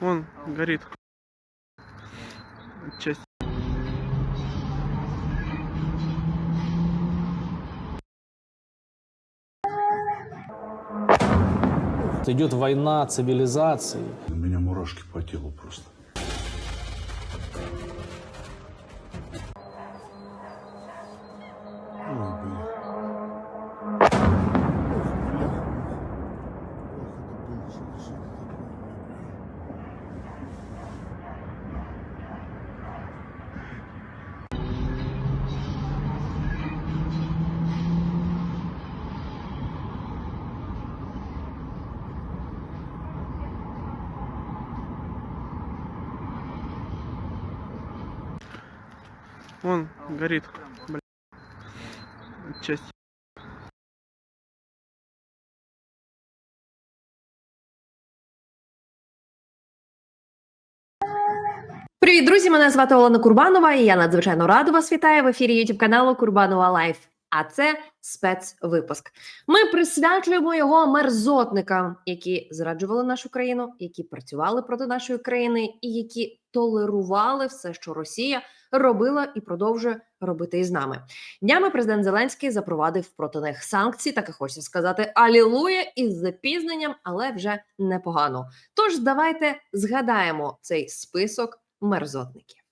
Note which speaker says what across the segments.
Speaker 1: Вон горит. Часть.
Speaker 2: Идет война цивилизаций.
Speaker 3: У меня мурашки по телу просто.
Speaker 1: Вон горит. Бля. Часть.
Speaker 4: Привіт, друзі! Мене звати Олена Курбанова, і я надзвичайно рада вас вітаю в ефірі youtube каналу Курбанова Лайф. А це спецвипуск. Ми присвячуємо його мерзотникам, які зраджували нашу країну, які працювали проти нашої країни, і які толерували все, що Росія робила і продовжує робити із нами. Днями президент Зеленський запровадив проти них санкції. Так і хочеться сказати алілуя із запізненням, але вже непогано. Тож давайте згадаємо цей список мерзотників.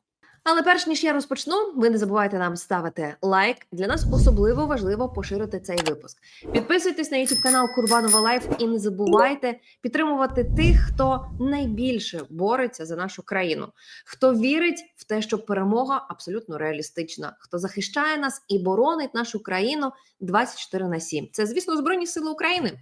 Speaker 4: Але перш ніж я розпочну, ви не забувайте нам ставити лайк. Для нас особливо важливо поширити цей випуск. Підписуйтесь на YouTube канал Курбанова Лайф і не забувайте підтримувати тих, хто найбільше бореться за нашу країну, хто вірить в те, що перемога абсолютно реалістична, хто захищає нас і боронить нашу країну 24 на 7. Це, звісно, Збройні Сили України.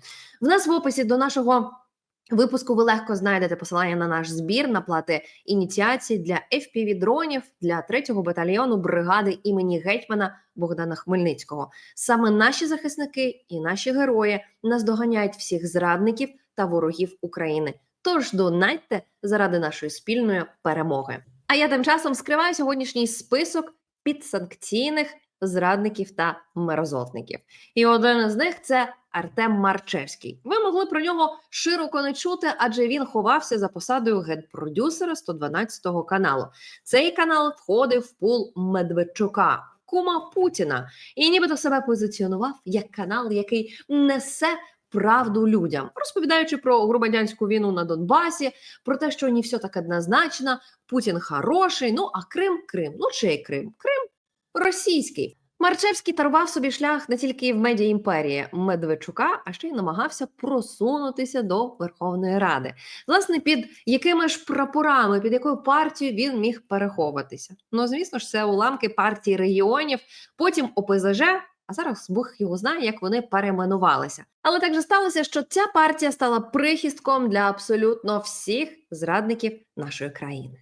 Speaker 4: В нас в описі до нашого. Випуску ви легко знайдете посилання на наш збір на плати ініціації для fpv дронів для 3-го батальйону бригади імені гетьмана Богдана Хмельницького. Саме наші захисники і наші герої наздоганяють всіх зрадників та ворогів України. Тож донатьте заради нашої спільної перемоги. А я тим часом скриваю сьогоднішній список підсанкційних зрадників та мерзотників. І один із них це Артем Марчевський. Ви могли про нього широко не чути, адже він ховався за посадою гендпродюсера 112 каналу. Цей канал входив в пул Медведчука. Кума Путіна і нібито себе позиціонував як канал, який несе правду людям, розповідаючи про громадянську війну на Донбасі, про те, що не все так однозначно, Путін хороший. Ну а Крим, Крим. Ну чий Крим? Крим російський. Марчевський тарував собі шлях не тільки в медіа імперії Медведчука, а ще й намагався просунутися до Верховної Ради. Власне, під якими ж прапорами, під якою партією він міг переховуватися? Ну, звісно ж, це уламки партії регіонів, потім ОПЗЖ. А зараз Бог його знає, як вони перейменувалися. Але так же сталося, що ця партія стала прихистком для абсолютно всіх зрадників нашої країни.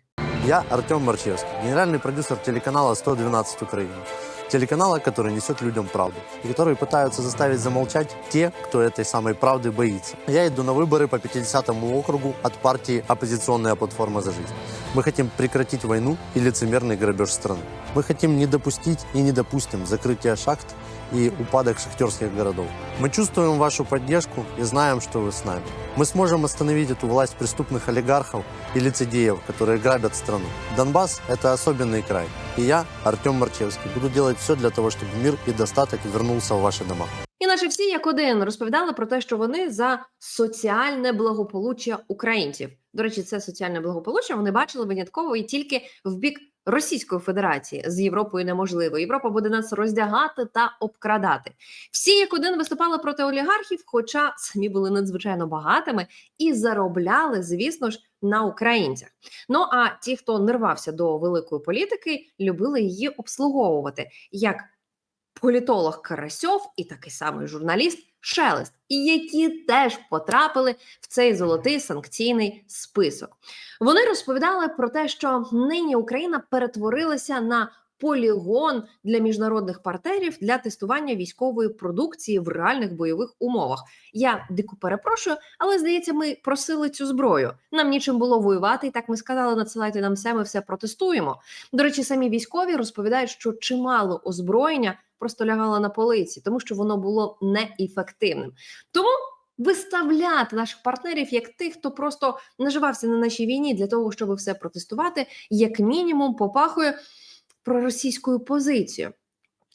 Speaker 5: Я Артем Марчевский, генеральный продюсер телеканала «112 Украина». Телеканала, который несет людям правду, и который пытаются заставить замолчать те, кто этой самой правды боится. Я иду на выборы по 50-му округу от партии «Оппозиционная платформа за жизнь». Мы хотим прекратить войну и лицемерный грабеж страны. Мы хотим не допустить и не допустим закрытия шахт и упадок шахтерских городов. Мы чувствуем вашу поддержку и знаем, что вы с нами. Мы сможем остановить эту власть преступных олигархов и лицедеев, которые грабят страну. Донбасс – это особенный край. И я, Артем Марчевский, буду делать все для того, чтобы мир и достаток вернулся в ваши дома.
Speaker 4: Наче всі як один розповідали про те, що вони за соціальне благополуччя українців. До речі, це соціальне благополуччя вони бачили винятково і тільки в бік Російської Федерації з Європою неможливо. Європа буде нас роздягати та обкрадати. Всі як один виступали проти олігархів, хоча самі були надзвичайно багатими і заробляли, звісно ж, на українцях. Ну а ті, хто не рвався до великої політики, любили її обслуговувати як політолог Карасьов і такий самий журналіст Шелест, і які теж потрапили в цей золотий санкційний список. Вони розповідали про те, що нині Україна перетворилася на полігон для міжнародних партнерів для тестування військової продукції в реальних бойових умовах. Я дико перепрошую, але здається, ми просили цю зброю. Нам нічим було воювати, і так ми сказали, надсилайте нам все, ми все протестуємо. До речі, самі військові розповідають, що чимало озброєння просто лягало на полиці, тому що воно було неефективним. Тому виставляти наших партнерів як тих, хто просто наживався на нашій війні для того, щоб все протестувати, як мінімум попахує проросійською позицією.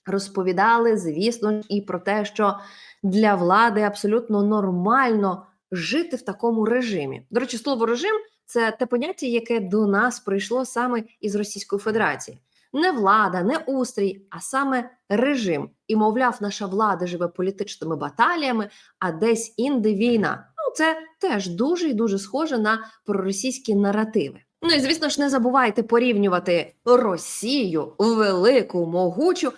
Speaker 4: Розповідали, звісно і про те, що для влади абсолютно нормально жити в такому режимі. До речі, слово режим це те поняття, яке до нас прийшло саме із Російської Федерації. Не влада, не устрій, а саме режим. І, мовляв, наша влада живе політичними баталіями, а десь інде війна. Ну, це теж дуже і дуже схоже на проросійські наративи. Ну і звісно ж, не забувайте порівнювати Росію, велику, могучу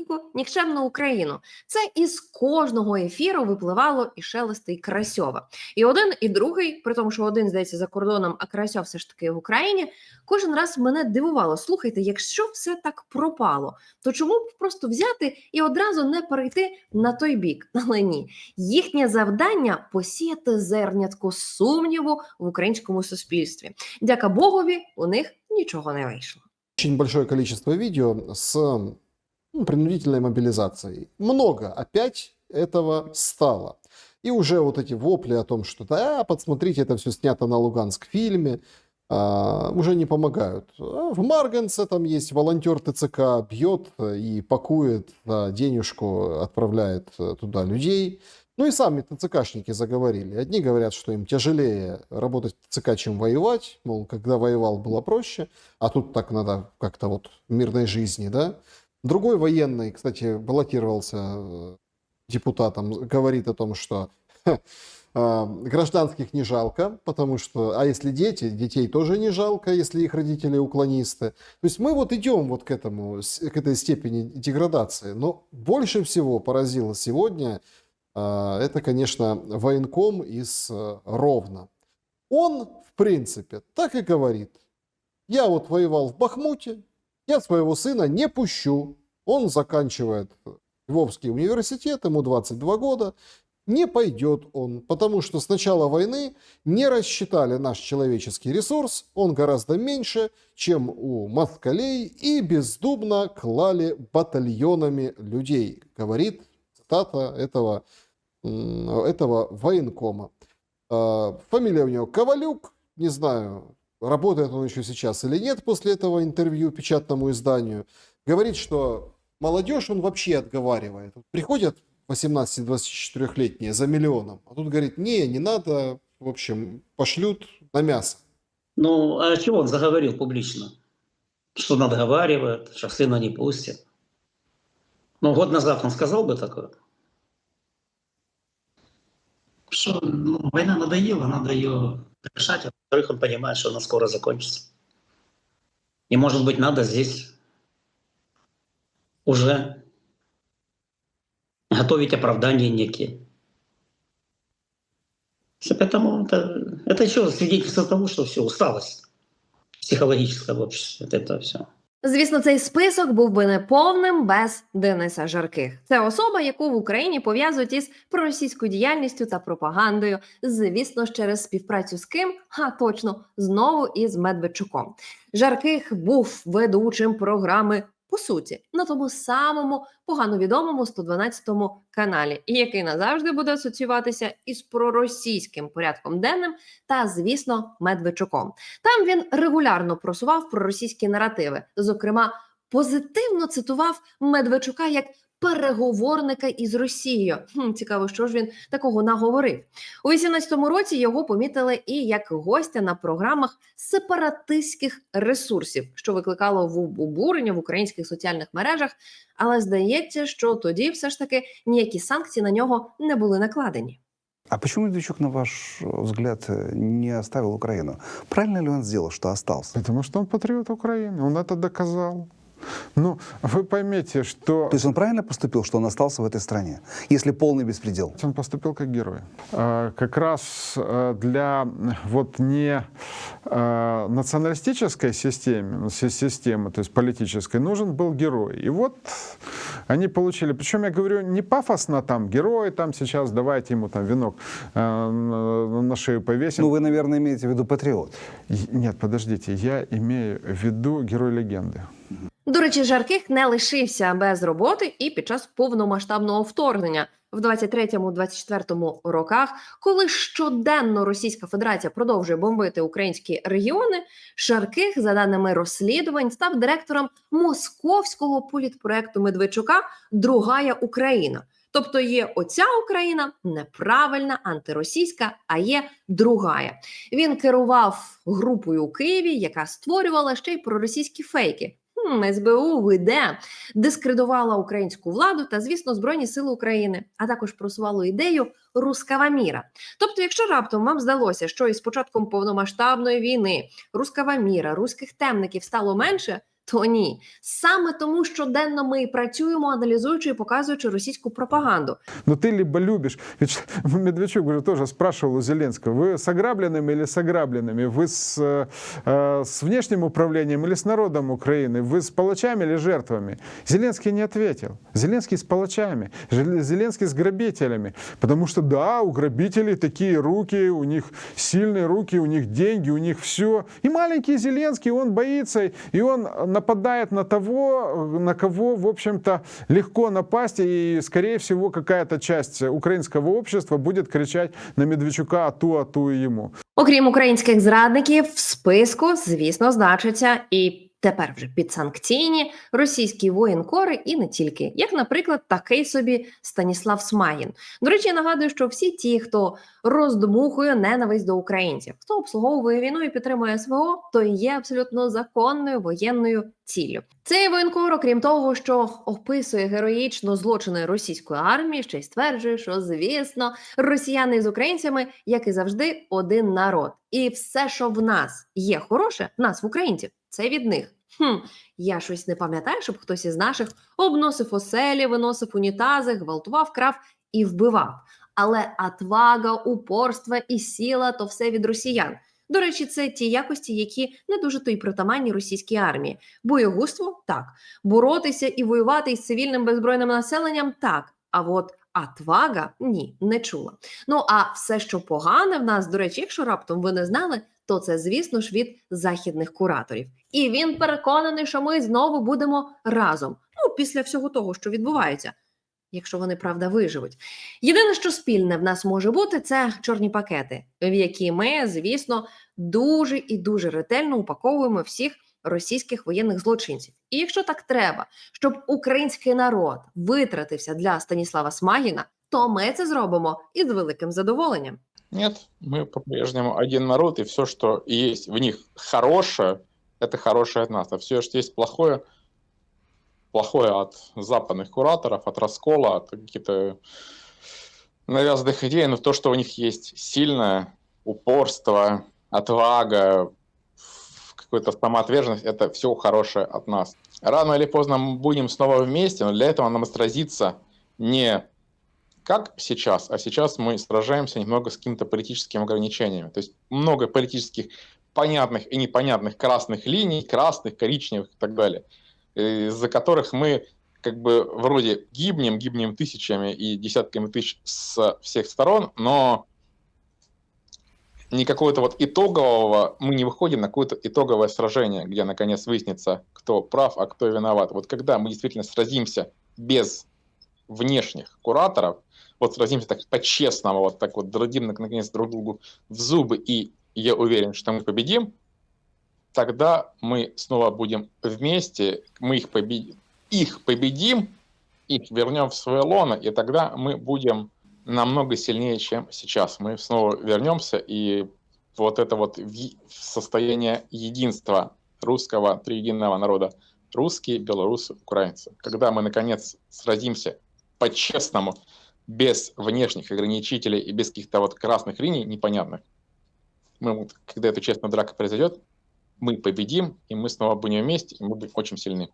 Speaker 4: і нікчемну Україну. Це із кожного ефіру випливало і шелести, і Красьова. І один, і другий, при тому, що один здається за кордоном, а Красьов все ж таки в Україні. Кожен раз мене дивувало. Слухайте, якщо все так пропало, то чому б просто взяти і одразу не перейти на той бік? Але ні, їхнє завдання посіяти зернятку сумніву в українському суспільстві. Дяка Богові, у них нічого не вийшло.
Speaker 6: очень большое количество видео с принудительной мобилизацией. Много опять этого стало. И уже вот эти вопли о том, что да, подсмотрите, это все снято на Луганск фильме, а, уже не помогают. А В Марганце там есть волонтер ТЦК, бьет и пакует а, денежку, отправляет э, туда людей. Ну и сами ТЦКшники заговорили. Одни говорят, что им тяжелее работать в ТЦК, чем воевать. Мол, когда воевал, было проще. А тут так надо как-то вот мирной жизни, да. Другой военный, кстати, баллотировался э, депутатом, говорит о том, что а, гражданских не жалко, потому что, а если дети, детей тоже не жалко, если их родители уклонисты. То есть мы вот идем вот к этому, к этой степени деградации. Но больше всего поразило сегодня, а, это, конечно, военком из э, Ровно. Он, в принципе, так и говорит. Я вот воевал в Бахмуте, я своего сына не пущу. Он заканчивает Львовский университет, ему 22 года. Не пойдет он, потому что с начала войны не рассчитали наш человеческий ресурс, он гораздо меньше, чем у москалей, и бездумно клали батальонами людей, говорит цитата этого, этого военкома. А, Фамилия у него Ковалюк, не знаю, работает он еще сейчас или нет после этого интервью печатному изданию. Говорит, что молодежь он вообще отговаривает. Приходят 18-24-летние за миллионом, а тут говорит, не, не надо, в общем, пошлют на мясо.
Speaker 7: Ну, а чего он заговорил публично? Что он отговаривает, что сына не пустят. Ну, год назад он сказал бы такое? Что, ну, война надоела, надо ее решать. А во-вторых, он понимает, что она скоро закончится. И, может быть, надо здесь уже готовить оправдания некие. Поэтому это, это еще свидетельство того, что все, усталость психологическая в обществе от этого все.
Speaker 4: Звісно, цей список був би неповним без Дениса Жарких. Це особа, яку в Україні пов'язують із проросійською діяльністю та пропагандою. Звісно через співпрацю з ким? А точно знову із Медведчуком. Жарких був ведучим програми. По суті, на тому самому погано відомому 112 каналі, і який назавжди буде асоціюватися із проросійським порядком денним та, звісно, Медведчуком. Там він регулярно просував проросійські наративи. Зокрема, позитивно цитував Медведчука як переговорника із Росією. Хм, цікаво, що ж він такого наговорив. У 18-му році його помітили і як гостя на програмах сепаратистських ресурсів, що викликало в- обурення в українських соціальних мережах. Але здається, що тоді все ж таки ніякі санкції на нього не були накладені.
Speaker 8: А почему Медведчук, на ваш взгляд, не оставил Украину? Правильно ли он сделал, что остался?
Speaker 9: Потому что он патриот Украины, он это доказал. Ну, вы поймете, что
Speaker 8: То есть он правильно поступил, что он остался в этой стране, если полный беспредел?
Speaker 9: он поступил как герой. Э, Как раз э, для вот не э, националистической системы, ну, си- системы, то есть политической, нужен был герой. И вот они получили, причем я говорю не пафосно там, герой там сейчас, давайте ему там венок э, на шею повесим.
Speaker 8: Ну, вы, наверное, имеете в виду патриот.
Speaker 9: Нет, подождите, я имею в виду герой легенды.
Speaker 4: До речі, Жарких не лишився без роботи і під час повномасштабного вторгнення в 23-24 роках, коли щоденно Російська Федерація продовжує бомбити українські регіони. Шарких, за даними розслідувань, став директором московського політпроекту Медведчука Другая Україна. Тобто є оця Україна неправильна, антиросійська, а є другая. Він керував групою у Києві, яка створювала ще й проросійські фейки. СБУ ВД дискредувала українську владу та, звісно, Збройні Сили України, а також просувало ідею рускава міра. Тобто, якщо раптом вам здалося, що із початком повномасштабної війни рускава міра, руських темників стало менше, то ні. Саме тому щоденно ми і працюємо, аналізуючи і показуючи російську пропаганду.
Speaker 9: Но ты либо любишь, ведь что- Медведчук уже тоже спрашивал у Зеленского, вы с ограбленными или с ограбленными, вы с, э, э, с внешним управлением или с народом Украины, вы с палачами или жертвами? Зеленский не ответил. Зеленский с палачами, Жел- Зеленский с грабителями. Потому что да, у грабителей такие руки, у них сильные руки, у них деньги, у них все. И маленький Зеленский, он боится, и он нападает на того, на кого, в общем-то, легко напасть, и, скорее всего, какая-то часть украинского общества будет кричать на Медведчука «ату, ату» и ему.
Speaker 4: Окрім українських зрадників, в списку, звісно, значаться і тепер вже підсанкційні російські воєнкори, і не тільки, як, наприклад, такий собі Станіслав Смагін. До речі, я нагадую, що всі ті, хто роздмухує ненависть до українців, хто обслуговує війну і підтримує СВО, то є абсолютно законною воєнною ціллю. Цей воєнкор, окрім того, що описує героїчно злочини російської армії, ще й стверджує, що звісно росіяни з українцями, як і завжди, один народ. І все, що в нас є хороше, в нас в українців, це від них. Хм, я щось не пам'ятаю, щоб хтось із наших обносив оселі, виносив унітази, гвалтував, крав і вбивав. Але отвага, упорство і сила то все від росіян. До речі, це ті якості, які не дуже то й притаманні російській армії. Боєгузтво так, боротися і воювати із цивільним беззбройним населенням так. А от отвага ні, не чула. Ну а все, що погане в нас, до речі, якщо раптом ви не знали, то це, звісно ж, від західних кураторів. І він переконаний, що ми знову будемо разом. Ну, після всього того, що відбувається, якщо вони правда виживуть. Єдине, що спільне в нас може бути, це чорні пакети, в які ми, звісно, дуже і дуже ретельно упаковуємо всіх російських воєнних злочинців. І якщо так треба, щоб український народ витратився для Станіслава Смагіна, то ми це зробимо із великим задоволенням.
Speaker 10: Нет, мы по-прежнему один народ, и все, что есть в них хорошее, это хорошее от нас. А все, что есть плохое, плохое от западных кураторов, от раскола, от каких-то навязанных идей, но то, что у них есть сильное упорство, отвага, какая-то самоотверженность, это все хорошее от нас. Рано или поздно мы будем снова вместе, но для этого нам сразиться не как сейчас, а сейчас мы сражаемся немного с какими-то политическими ограничениями. То есть много политических понятных и непонятных красных линий, красных, коричневых и так далее, э, из-за которых мы как бы вроде гибнем, гибнем тысячами и десятками тысяч с всех сторон, но никакого-то вот итогового, мы не выходим на какое-то итоговое сражение, где наконец выяснится, кто прав, а кто виноват. Вот когда мы действительно сразимся без внешних кураторов, вот сразимся так по-честному, вот так вот дадим наконец друг другу в зубы, и я уверен, что мы победим, тогда мы снова будем вместе, мы их победим, их победим, их вернем в свое лоно, и тогда мы будем намного сильнее, чем сейчас. Мы снова вернемся, и вот это вот ви- состояние единства русского триединого народа, русские, белорусы, украинцы. Когда мы, наконец, сразимся по-честному, без внешних ограничителей и без каких-то вот красных линий непонятных, мы, вот, когда эта честная драка произойдет, мы победим, и мы снова будем вместе, и мы будем очень сильны.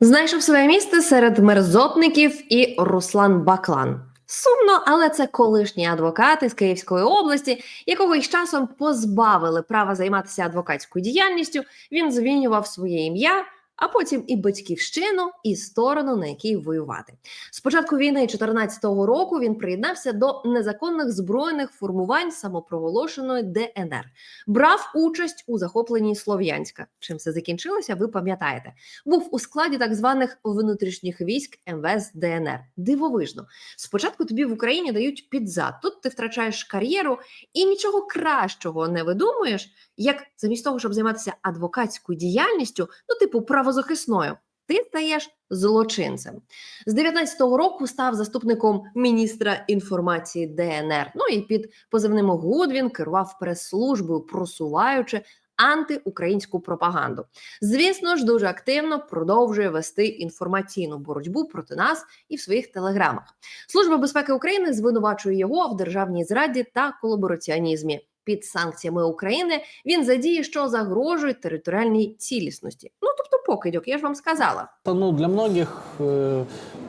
Speaker 4: Знайшов своє місце серед мерзотників і Руслан Баклан. Сумно, але це колишній адвокат із Київської області, якого із часом позбавили права займатися адвокатською діяльністю. Він змінював своє ім'я, а потім і батьківщину, і сторону, на якій воювати. З початку війни 2014 року він приєднався до незаконних збройних формувань самопроголошеної ДНР, брав участь у захопленні Слов'янська. Чим це закінчилося, ви пам'ятаєте. Був у складі так званих внутрішніх військ МВС ДНР. Дивовижно. Спочатку тобі в Україні дають підзад. Тут ти втрачаєш кар'єру і нічого кращого не видумуєш, як замість того, щоб займатися адвокатською діяльністю, ну типу правозахисною, ти стаєш злочинцем. З 19-го року став заступником міністра інформації ДНР. Ну і під позивним Гудвін керував прес-службою, просуваючи антиукраїнську пропаганду. Звісно ж, дуже активно продовжує вести інформаційну боротьбу проти нас і в своїх телеграмах. Служба безпеки України звинувачує його в державній зраді та колабораціонізмі Під санкціями України він задіє, що загрожують територіальній цілісності. Ну тобто, покидьок, я ж вам сказала.
Speaker 2: Это, Ну, для многих э,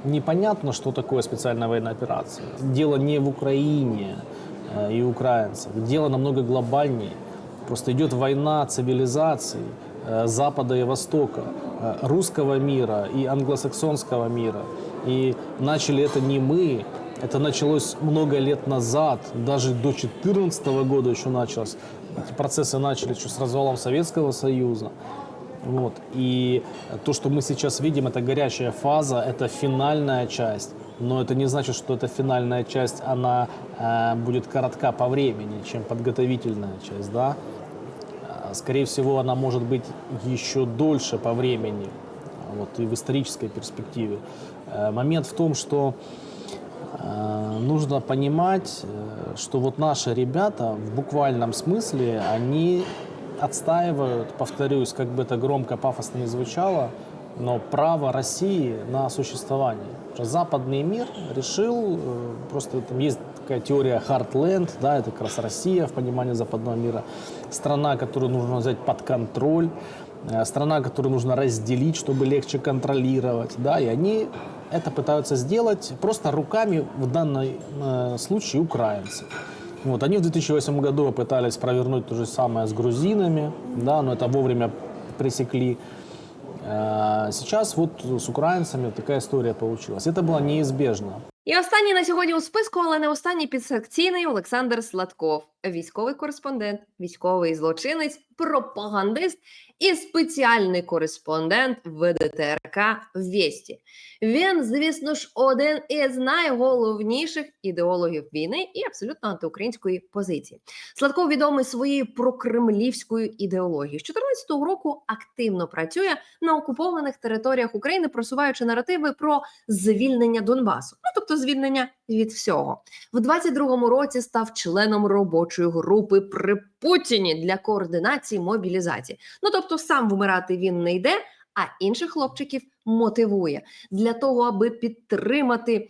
Speaker 2: непонятно, что такое специальная военная операция. Дело не в Украине э, и украинцах. Дело намного глобальнее. Просто идет война цивилизаций э, Запада и Востока, э, русского мира и англосаксонского мира. И начали это не мы, Это началось много лет назад, даже до 2014 года еще началось. Эти процессы начались еще с развалом Советского Союза. Вот. И то, что мы сейчас видим, это горячая фаза, это финальная часть. Но это не значит, что эта финальная часть, она э, будет коротка по времени, чем подготовительная часть, да. Э, Скорее всего, она может быть еще дольше по времени, вот, и в исторической перспективе. Э, Момент в том, что э, нужно понимать, э, что вот наши ребята в буквальном смысле, они отстаивают, повторюсь, как бы это громко, пафосно не звучало, но право России на существование. Западный мир решил, э, просто там есть такая теория Heartland, да, это как раз Россия в понимании западного мира, страна, которую нужно взять под контроль, э, страна, которую нужно разделить, чтобы легче контролировать, да, и они это пытаются сделать просто руками в данном э, случае украинцев. Вот, они в 2008 году пытались провернуть то же самое с грузинами, да, но это вовремя пресекли. Э, Сейчас вот с украинцами такая история получилась. Это было неизбежно.
Speaker 4: І останній на сьогодні у списку, але не останній підсанкційний Олександр Сладков, військовий кореспондент, військовий злочинець, пропагандист і спеціальний кореспондент ВДТРК Вєсті. Він, звісно ж, один із найголовніших ідеологів війни і абсолютно антиукраїнської позиції. Сладков відомий своєю прокремлівською ідеологією. З 2014 року активно працює на окупованих територіях України, просуваючи наративи про звільнення Донбасу, ну тобто звільнення від всього. В 22-му році став членом робочої групи при Путіні для координації мобілізації. Ну тобто, сам вмирати він не йде, а інших хлопчиків мотивує для того, аби підтримати.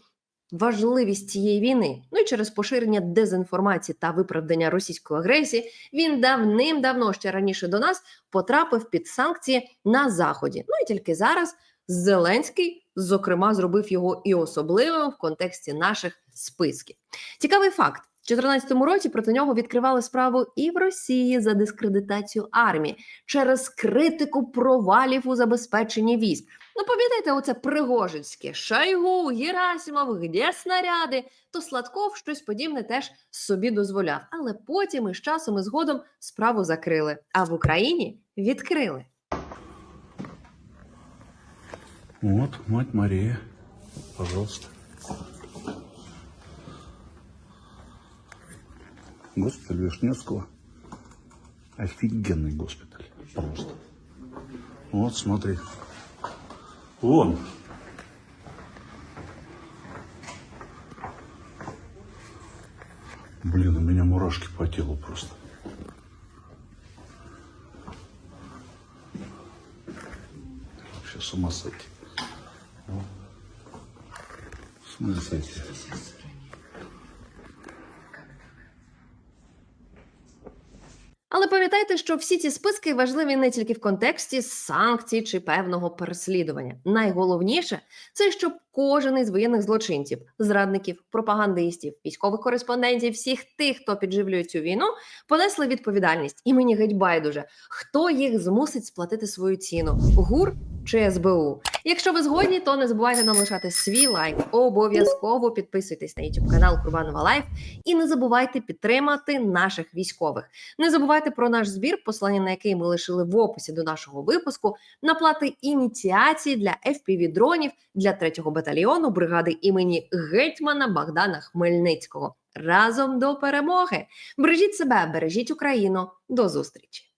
Speaker 4: Важливість цієї війни, ну і через поширення дезінформації та виправдання російської агресії, він давним-давно ще раніше до нас потрапив під санкції на заході. Ну і тільки зараз Зеленський, зокрема, зробив його і особливим в контексті наших списків. Цікавий факт: 2014 році проти нього відкривали справу і в Росії за дискредитацію армії через критику провалів у забезпеченні військ. Ну, пам'ятаєте, оце Пригожинське Шойгу, Герасимов, де снаряди? То Сладков щось подібне теж собі дозволяв. Але потім із часом і згодом справу закрили. А в Україні відкрили.
Speaker 3: Вот, мать Мария. Пожалуйста. Госпиталь Вишневского. Офигенный госпиталь. Просто. Вот, смотри. Вон. Блин, у меня мурашки по телу просто. Вообще с ума сойти. Вот. С.
Speaker 4: Пам'ятайте, що всі ці списки важливі не тільки в контексті санкцій чи певного переслідування. Найголовніше це щоб кожен із воєнних злочинців, зрадників, пропагандистів, військових кореспондентів, всіх тих, хто підживлює цю війну, понесли відповідальність. І мені геть байдуже, хто їх змусить сплатити свою ціну: ГУР чи СБУ. Якщо ви згодні, то не забувайте нам лишати свій лайк. Обов'язково підписуйтесь на YouTube канал Курбанова Лайф і не забувайте підтримати наших військових. Не забувайте про наш збір, послання на який ми лишили в описі до нашого випуску, на плати ініціації для fpv дронів для 3-го батальйону бригади імені гетьмана Богдана Хмельницького. Разом до перемоги! Бережіть себе, бережіть Україну. До зустрічі!